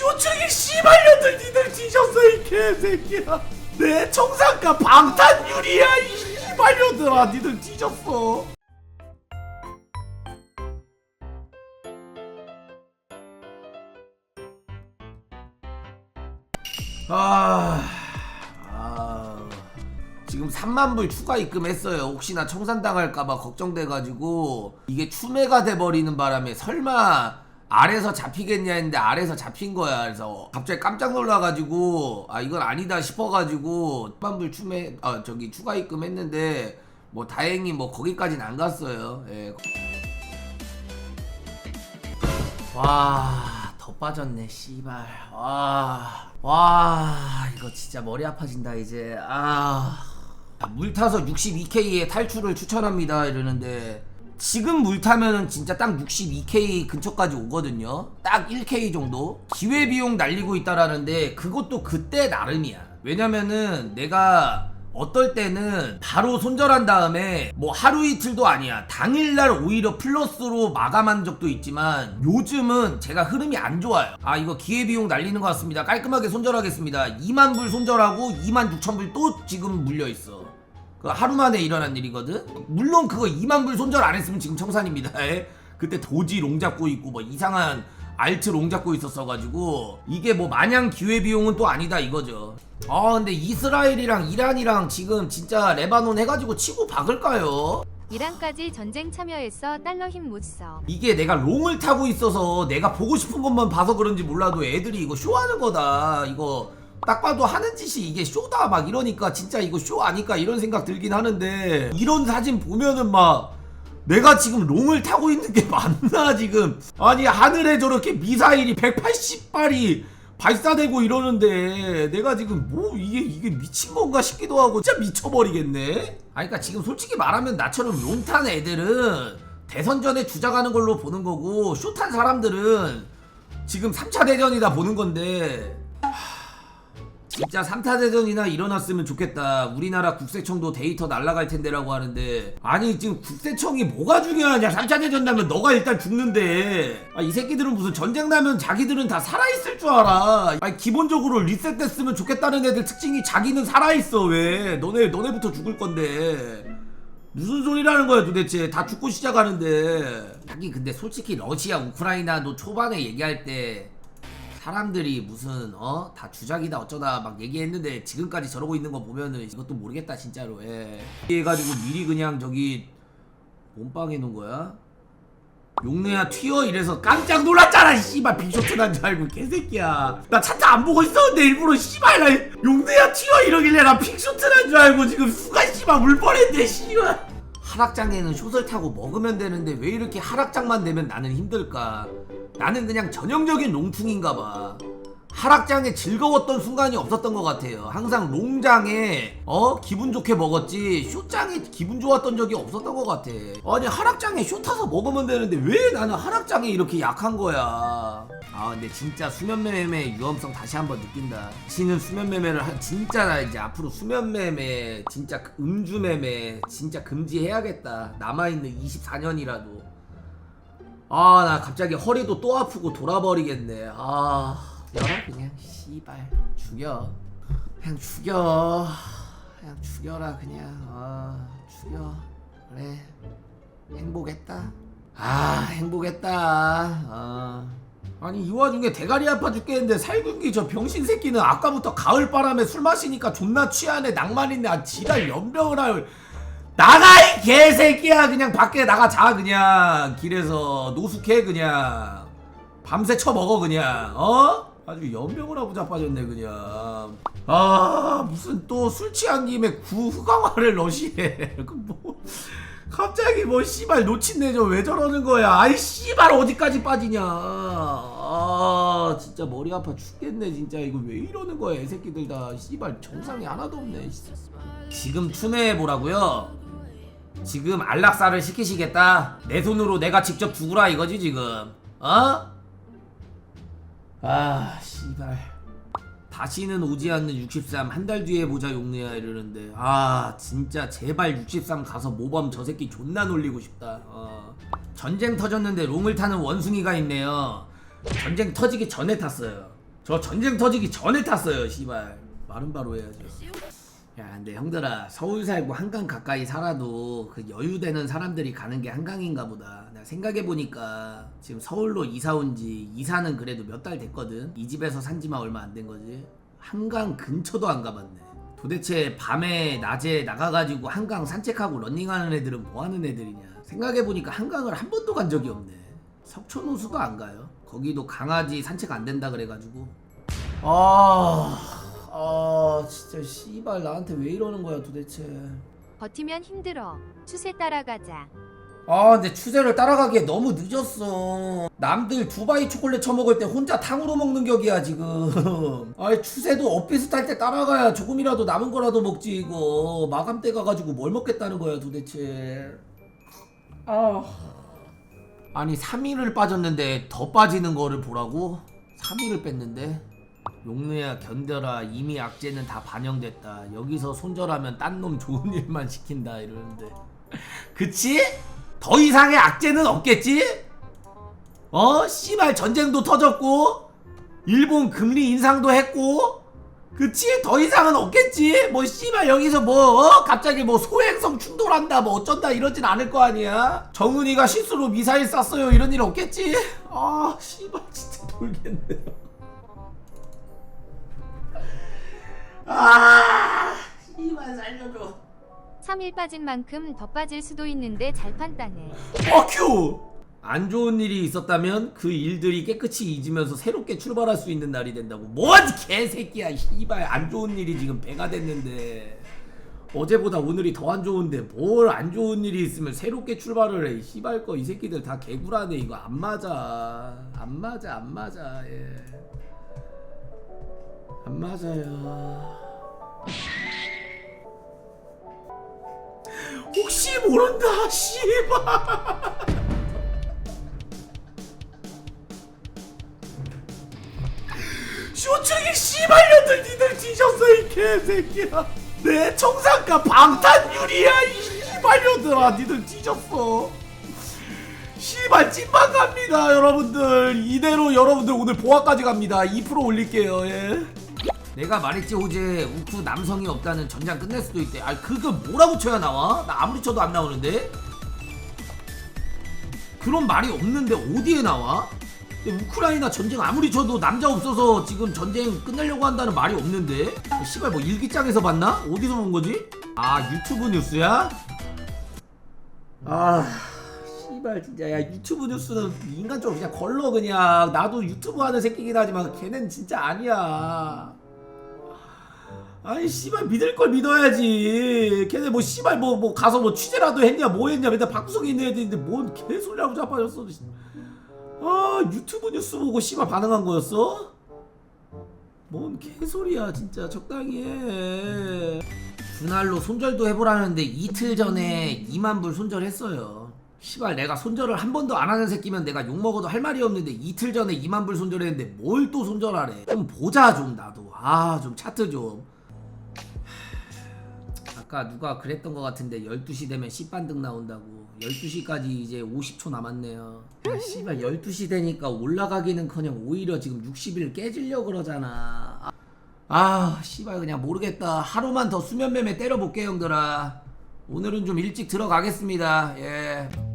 쇼츠기 씨발년들 니들 뒤졌어 이 개새끼야. 내 청산가 방탄유리야 이 씨발년들아. 니들 뒤졌어. 아, 아 지금 3만 불 추가 입금했어요. 혹시나 청산당할까봐 걱정돼가지고 이게 추매가 돼버리는 바람에 설마 아래서 잡히겠냐 했는데 아래서 잡힌 거야. 그래서 갑자기 깜짝 놀라가지고 아 이건 아니다 싶어가지고 3만 불 추매 아 저기 추가 입금 했는데 뭐 다행히 뭐 거기까지는 안 갔어요. 예. 와, 더 빠졌네, 씨발. 와, 와, 이거 진짜 머리 아파진다, 이제. 아. 물 타서 62K의 탈출을 추천합니다, 이러는데. 지금 물 타면은 진짜 딱 62K 근처까지 오거든요. 딱 1K 정도. 기회 비용 날리고 있다라는데, 그것도 그때 나름이야. 왜냐면은 내가 어떨 때는 바로 손절한 다음에 뭐 하루 이틀도 아니야. 당일날 오히려 플러스로 마감한 적도 있지만 요즘은 제가 흐름이 안 좋아요. 아 이거 기회비용 날리는 것 같습니다. 깔끔하게 손절하겠습니다. 2만 불 손절하고 2만 6천 불 또 지금 물려 있어. 그 하루 만에 일어난 일이거든. 물론 그거 2만 불 손절 안 했으면 지금 청산입니다. 예? 그때 도지 롱 잡고 있고 뭐 이상한 알트 롱 잡고 있었어가지고 이게 뭐 마냥 기회비용은 또 아니다 이거죠. 아 근데 이스라엘이랑 이란이랑 지금 진짜 레바논 해가지고 치고 박을까요? 이란까지 전쟁 참여했어 달러 힘 못 써. 이게 내가 롱을 타고 있어서 내가 보고 싶은 것만 봐서 그런지 몰라도 애들이 이거 쇼하는 거다. 이거 딱 봐도 하는 짓이 이게 쇼다 막 이러니까 진짜 이거 쇼 아니까 이런 생각 들긴 하는데 이런 사진 보면은 막 내가 지금 롱을 타고 있는 게 맞나 지금 아니 하늘에 저렇게 미사일이 180발이 발사되고 이러는데 내가 지금 뭐 이게 이게 미친 건가 싶기도 하고 진짜 미쳐버리겠네. 아니 그러니까 지금 솔직히 말하면 나처럼 롱탄 애들은 대선 전에 주작하는 걸로 보는 거고 쇼탄 사람들은 지금 3차 대전이다 보는 건데 진짜 3타 대전이나 일어났으면 좋겠다. 우리나라 국세청도 데이터 날라갈 텐데라고 하는데 아니 지금 국세청이 뭐가 중요하냐? 3차 대전 나면 너가 일단 죽는데. 아, 이 새끼들은 무슨 전쟁 나면 자기들은 다 살아 있을 줄 알아. 아니 기본적으로 리셋됐으면 좋겠다는 애들 특징이 자기는 살아 있어. 왜? 너네 너네부터 죽을 건데. 무슨 소리라는 거야 도대체 다 죽고 시작하는데 하긴 근데 솔직히 러시아 우크라이나도 초반에 얘기할 때 사람들이 무슨 어 다 주작이다 어쩌다 막 얘기했는데 지금까지 저러고 있는 거 보면은 이것도 모르겠다 진짜로. 예. 해가지고 미리 그냥 저기 몸빵해 놓은 거야? 용내야 튀어? 이래서 깜짝 놀랐잖아 씨발. 빅쇼트 난줄 알고 개새끼야. 나 차트 안 보고 있었는데 일부러 씨발. 나 용내야 튀어? 이러길래 나 빅쇼트 난줄 알고 지금 수가 씨발 물 뻔했네 씨발 하락장에는 숏을 타고 먹으면 되는데 왜 이렇게 하락장만 되면 나는 힘들까? 나는 그냥 전형적인 롱퉁인가 봐 하락장에 즐거웠던 순간이 없었던 것 같아요. 항상 롱장에 어 기분 좋게 먹었지 쇼장에 기분 좋았던 적이 없었던 것 같아. 아니 하락장에 쇼 타서 먹으면 되는데 왜 나는 하락장에 이렇게 약한 거야? 아 근데 진짜 수면매매 위험성 다시 한번 느낀다. 지는 수면매매를 한 진짜 나 이제 앞으로 수면매매 진짜 음주매매 진짜 금지해야겠다. 남아있는 24년이라도. 아 나 갑자기 허리도 또 아프고 돌아버리겠네. 아. 열어? 그냥 씨발 죽여. 그냥 죽여. 그냥 죽여라 그냥. 어 죽여. 그래. 행복했다. 아 행복했다. 어 아니 이 와중에 대가리 아파 죽겠는데 살균기 저 병신 새끼는 아까부터 가을 바람에 술 마시니까 존나 취하네. 낭만 있네. 아 지랄 연병을 할. 나가 이 개새끼야. 그냥 밖에 나가 자 그냥. 길에서 노숙해 그냥. 밤새 쳐먹어 그냥. 어? 아주 연병을 하고 자빠졌네 그냥. 아 무슨 또 술 취한 김에 구흑강화를 러시해. 그뭐 갑자기 뭐 씨발 놓친네 저 왜 저러는 거야? 아이 씨발 어디까지 빠지냐. 아 진짜 머리 아파 죽겠네 진짜. 이거 왜 이러는 거야 이 새끼들 다. 씨발 정상이 하나도 없네 지금 추매해 보라고요? 지금 안락사를 시키시겠다. 내 손으로 내가 직접 죽으라 이거지 지금. 어? 아 씨발. 다시는 오지 않는 63 한 달 뒤에 보자 용내야 이러는데. 아 진짜 제발 63 가서 모범 저 새끼 존나 놀리고 싶다. 어. 전쟁 터졌는데 롱을 타는 원숭이가 있네요. 전쟁 터지기 전에 탔어요. 저 전쟁 터지기 전에 탔어요 씨발. 말은 바로 해야죠 야 근데 형들아 서울 살고 한강 가까이 살아도 그 여유되는 사람들이 가는 게 한강인가 보다. 내가 생각해보니까 지금 서울로 이사 온 지 이사는 그래도 몇 달 됐거든. 이 집에서 산 지만 얼마 안 된 거지. 한강 근처도 안 가봤네. 도대체 밤에 낮에 나가가지고 한강 산책하고 런닝하는 애들은 뭐 하는 애들이냐. 생각해보니까 한강을 한 번도 간 적이 없네. 석촌호수도 안 가요? 거기도 강아지 산책 안 된다 그래가지고. 아... 아 진짜 씨발 나한테 왜 이러는 거야 도대체. 버티면 힘들어. 추세 따라가자. 아 근데 추세를 따라가기에 너무 늦었어. 남들 두바이 초콜릿 처먹을 때 혼자 탕으로 먹는 격이야 지금. 아이 추세도 엇비슷할 때 따라가야 조금이라도 남은 거라도 먹지 이거. 마감 때 가가지고 뭘 먹겠다는 거야 도대체. 아. 아니 3일을 빠졌는데 더 빠지는 거를 보라고? 3일을 뺐는데 용루야 견뎌라 이미 악재는 다 반영됐다 여기서 손절하면 딴 놈 좋은 일만 시킨다 이러는데 그치? 더 이상의 악재는 없겠지? 어? 씨발 전쟁도 터졌고 일본 금리 인상도 했고 그치? 더 이상은 없겠지? 뭐 씨발 여기서 뭐 어? 갑자기 뭐 소행성 충돌한다 뭐 어쩐다 이러진 않을 거 아니야? 정은이가 실수로 미사일 쐈어요 이런 일 없겠지? 아 씨발 진짜 돌겠네요 아 씨발 살려줘 3일 빠진 만큼 더 빠질 수도 있는데 잘 판단해. 뻑큐! 안 좋은 일이 있었다면 그 일들이 깨끗이 잊으면서 새롭게 출발할 수 있는 날이 된다고. 뭔 개새끼야, 씨발. 안 좋은 일이 지금 배가 됐는데. 어제보다 오늘이 더 안 좋은데 뭘 안 좋은 일이 있으면 새롭게 출발을 해. 씨발 거 이 새끼들 다 개구라네. 이거 안 맞아. 안 맞아, 안 맞아. 예. 안 맞아요. 혹시 모른다, 씨발. 쇼츠기 씨발년들 니들 뒤졌어 이 개새끼야. 내 청산가 방탄유리야 이 씨발년들아 니들 뒤졌어. 씨발 찐빵 갑니다 여러분들. 이대로 여러분들 오늘 보아까지 갑니다. 2% 올릴게요 예 내가 말했지 어제 우쿠 남성이 없다는 전장 끝낼 수도 있대 아 그거 뭐라고 쳐야 나와? 나 아무리 쳐도 안 나오는데 그런 말이 없는데 어디에 나와? 우크라이나 전쟁 아무리 쳐도 남자 없어서 지금 전쟁 끝내려고 한다는 말이 없는데 어, 씨발 뭐 일기장에서 봤나? 어디서 본 거지? 아 유튜브 뉴스야? 아 씨발 진짜 야 유튜브 뉴스는 인간적으로 그냥 걸러 그냥 나도 유튜브 하는 새끼긴 하지만 걔는 진짜 아니야 아니 씨발 믿을 걸 믿어야지. 걔네 뭐 씨발 뭐 뭐 가서 뭐 취재라도 했냐 뭐 했냐 맨날 방송에 있는 애들인데 뭔 개소리하고 자빠졌어 아 유튜브 뉴스 보고 씨발 반응한 거였어? 뭔 개소리야 진짜. 적당히 해. 분할로 손절도 해보라는데 이틀 전에 2만 불 손절했어요. 씨발 내가 손절을 한 번도 안 하는 새끼면 내가 욕 먹어도 할 말이 없는데 이틀 전에 2만 불 손절했는데 뭘 또 손절하래? 좀 보자 좀 나도. 아 좀 차트 좀 아까 누가 그랬던 것 같은데 12시 되면 씨반등 나온다고. 12시까지 이제 50초 남았네요. 아, 씨발 12시 되니까 올라가기는커녕 오히려 지금 60일 깨지려 그러잖아 아, 아 씨발 그냥 모르겠다. 하루만 더 수면 매매 때려볼게 형들아. 오늘은 좀 일찍 들어가겠습니다. 예